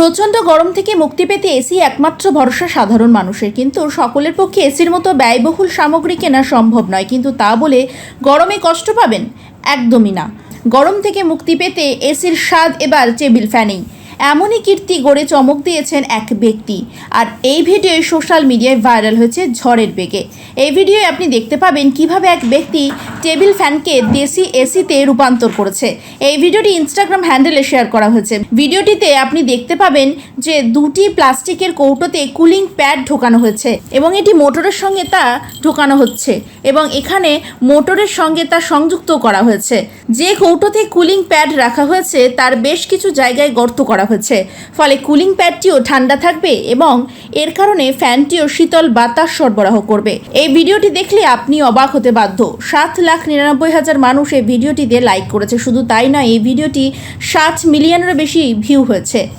প্রচণ্ড গরম থেকে মুক্তি পেতে এসি একমাত্র ভরসা সাধারণ মানুষের। কিন্তু সকলের পক্ষে এসির মতো ব্যয়বহুল সামগ্রী কেনা সম্ভব নয়। কিন্তু তা বলে গরমে কষ্ট পাবেন? একদমই না। গরম থেকে মুক্তি পেতে এসির স্বাদ এবার টেবিল ফ্যানেই। এমনই কীর্তি গড়ে চমক দিয়েছেন এক ব্যক্তি। আর এই ভিডিও সোশ্যাল মিডিয়ায় ভাইরাল হয়েছে ঝড়ের বেগে। এই ভিডিওয়ে আপনি দেখতে পাবেন কীভাবে এক ব্যক্তি টেবিল ফ্যানকে দেশি এসিতে রূপান্তর করেছে। এই ভিডিওটি ইনস্টাগ্রাম হ্যান্ডেলে শেয়ার করা হয়েছে। ভিডিওটিতে আপনি দেখতে পাবেন যে দুটি প্লাস্টিকের কৌটোতে কুলিং প্যাড ঢোকানো হয়েছে এবং এটি মোটরের সঙ্গে তা ঢোকানো হচ্ছে এবং এখানে মোটরের সঙ্গে তা সংযুক্ত করা হয়েছে। যে কৌটোতে কুলিং প্যাড রাখা হয়েছে, তার বেশ কিছু জায়গায় গর্ত করা হয়েছে। ফলে কুলিং প্যাডটিও ঠান্ডা থাকবে এবং এর কারণে ফ্যানটিও শীতল বাতাস সরবরাহ করবে। এই ভিডিওটি দেখলে আপনি অবাক হতে বাধ্য। সাত লাখ নিরানব্বই হাজার মানুষ এই ভিডিওটিতে লাইক করেছে। শুধু তাই নয়, এই ভিডিওটি সাত মিলিয়নেরও বেশি ভিউ হয়েছে।